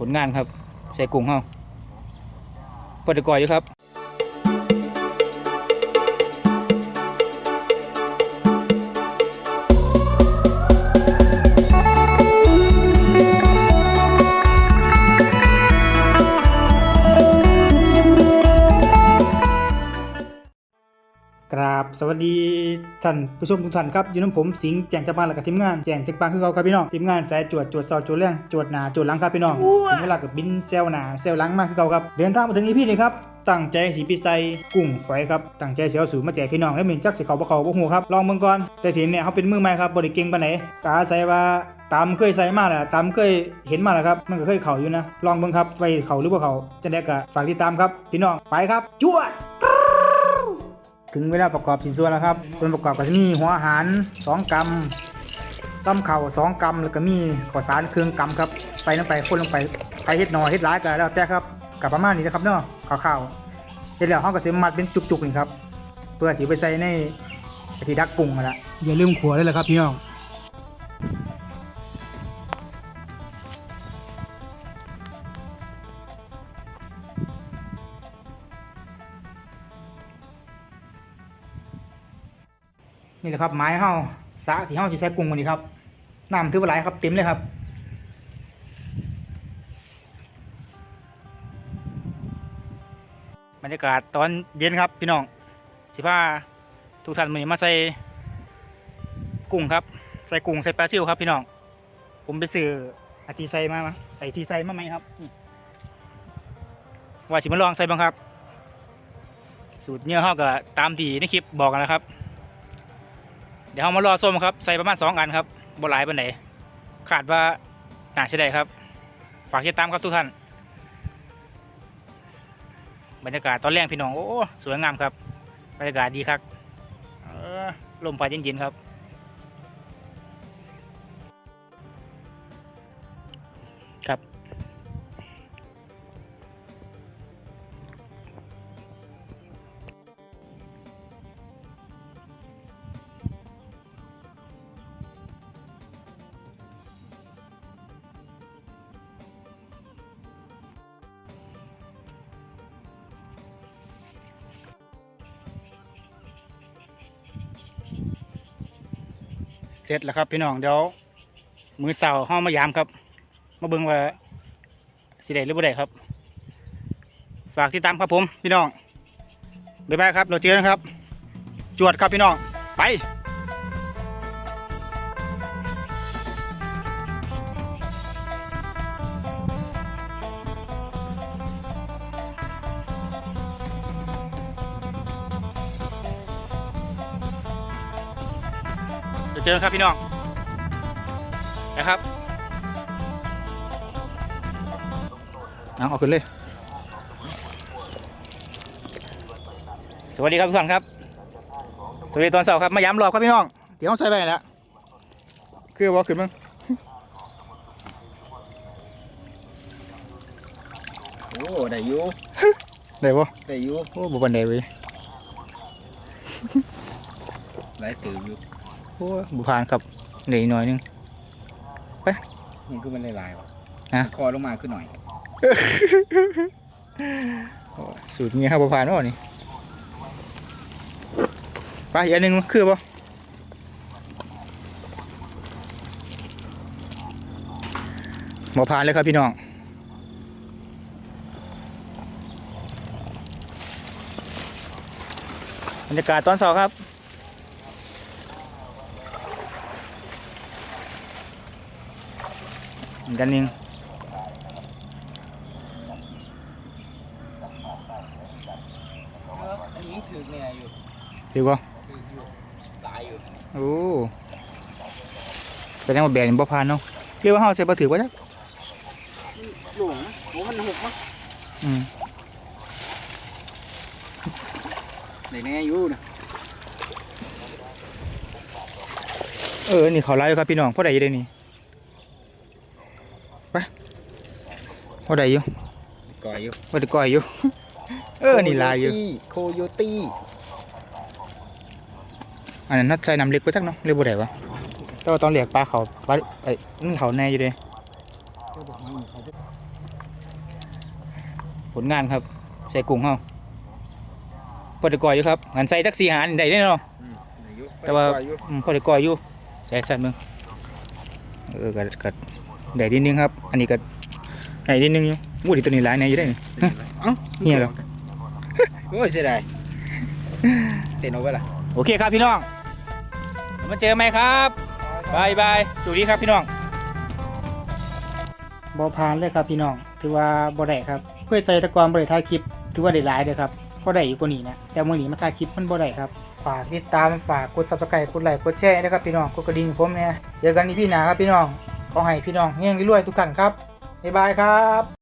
ผลงานครับ ใส่กุ้งเฮาพอได้ก่อยอยู่ครับ ราบสวัสดีท่านผู้ชมทุกท่านครับอยู่น้ำผมสิงห์แจงจักรบานและกับทีมงานแจงจักรบานคือเขาครับพี่น้องทีมงานสายจวดจวดเสาจวดแรงจวดหนาจวดหลังครับพี่น้องถึงเวลากับบินเซลหนาเซลหลังมากคือเขาครับเดินทางมาถึงอีพีนี้ครับตั้งใจสีปีไซกุ้งฝอยครับตั้งใจเสียวสูมาแจกพี่น้องและเหมือนจักสิเขาบ่เขาบ่หูครับลองเบิ่งก่อนแต่ทีนี้เนี่ยเขาเป็นมือใหม่ครับบ่ได้เก่งปานไหนกาศัยว่าตามเคยใส่มาแหละตามเคยเห็นมาแล้วครับ มันก็เคยเข่าอยู่นะ ลองเบิ่งครับไปเข่าหรือบ่เข่าจะได้ก็ฝากติดตามครับ พี่น้องไปครับจวด ถึงเวลาประกอบสินส่วนแล้วครับส่วนประกอบก็จะมีหัวอาหาร 2กรัมต้มเข่า2กรัมแล้วก็มีข้าวสารเครื่องกรัมครับใส่ลงไปคนลงไปใครเฮ็ดหน่อยเฮ็ดร้ายก็แล้วแต่ครับกับประมาณนี้นะครับเนาะข้าวๆเฮ็จแล้วห้องก็สิมัดเป็นจุกๆนี่ครับเพื่อสิไปใส่ในกะทิดักปรุงนั่นละอย่าลืมขัวด้วยล่ะครับพี่น้อง นี่แหละครับไม้เฮาสะที่เฮาสิใส่กุ้งวันนี้ครับน้ำถือว่าหลายครับเต็มเลยครับบรรยากาศตอนเย็นครับพี่น้องสิพาทุกท่านมือมาใส่กุ้งครับ ใส่กุ้งใส่ปลาซิวครับพี่น้อง ผมไปซื้อไอทีใส่มามไอทีใส่มาไหมครับว่าสิมาลองใส่บ้างครับ สูตรเนื้อเขาก็ตามที่ในคลิปบอกกันนะครับ เดี๋ยวเรามารอส้มครับใส่ประมาณสองอันครับบหลายปันไหนขาดว่าหนาใช่ได้ครับ ฝากติดตามครับทุกท่าน บรรยากาศตอนแรกพี่น้องโอ้สวยงามครับ บรรยากาศดีครับออลมพัดเย็นๆครับ สร็จแล้วครับ พี่น้องเดี๋ยวมือเสาห้องมายามครับ มาเบิ่งว่าสิได้หรือบ่ได้ครับ ฝากติดตามครับผม พี่น้องบ๊ายบายครับ เราเจอกันครับ จวดครับพี่น้องไป เดี๋ยวเจอกันครับพี่น้องนะครับเอาเอาขึ้นเลย สวัสดีครับทุกท่านครับ สวัสดีตอนเสาร์ครับ มาย้ำรอบครับพี่น้อง เดี๋ยวต้องใส่ไปแล้วคือว่าขึ้นมั้งโอ้ได้อยู่ได้ปะได้อยู่โอ้บุบันไดเว้ยหลายตื่นอยู่โอ้บุพานครับเหนื่อยหน่อยนึงนี่คือมันหลายๆว่ะฮะคอลงมาขึ้นหน่อยโอ้สูตรเงี้ยครับบุพานวะนี่ไปอีกอันหนึ่งคือปะบุพานเลยครับพี่น้องบรรยากาศตอนเช้าครับ เหมือน กันเองอันนี้ถือเนี่ยอยู่ดีกว่าถืออยู่หลายอยู่โอ้แสดงว่าแบรนด์บ่ผ่านเนาะเรียกว่าเฮาใช้บ่ถือว่าจักหลงนะโอ้มันหกมั้งอืมได้แน่อยู่นะเออนี่เขาไล่ครับพี่น้องพอได้อยู่ได้นี่ไปพ อได้อยู่ก่อยอยู่บ่ได้ก้อยอยู่ เออ นี่ลายอยู่โคโยตี้ อันนั้นน่าใส่น้ำเล็กไปจักเนาะเรียกบ่ได้วะแต่ว่าตอนเรียกปลาเขาปลาไอ้ยมันเขาแน่อยู่เด้ก็บอกว่าเขาจะผลงานครับ ใส่กุ้งเฮาพอได้ก่อยอยู่ครับงันใส่จักสีหารได้แน่เนาะอืมได้อยู่แต่ว่าก่อยอยู่อืมพอได้ก่อยอยู่ใส่สั่นเบิ่งเออก็ก็ได้นิดนึงครับ อันนี้ก็ ได้นิดนึงอยู่อู้ดิตัวนี้หลายแน่อยู่ได้นี่เอ้าเหี้ยเหรอโอ้ยเสียดายเต้นเอาไว้ล่ะโอเคครับพี่น้องมาเจอไหมครับบายบายสวัสดีครับพี่น้องบอพานเลยครับพี่น้อง ถือว่าบ่ได้ครับเพื่อใส่ตะกอนบ่ได้ถ่ายคลิป ถือว่าได้หลายเลยครับพอได้อยู่กว่านี้นะแต่มื่อนี้มาถ่ายคลิปมันบ่ได้ครับฝากติดตามฝากกด subscribe กดไลค์กดแชร์นะครับพี่น้องกดกระดิ่งผมเนี่ยเจอกันในพี่หนาครับพี่น้องขอให้พี่น้องเฮงรวยๆทุกท่านครับ บ๊ายบายครับ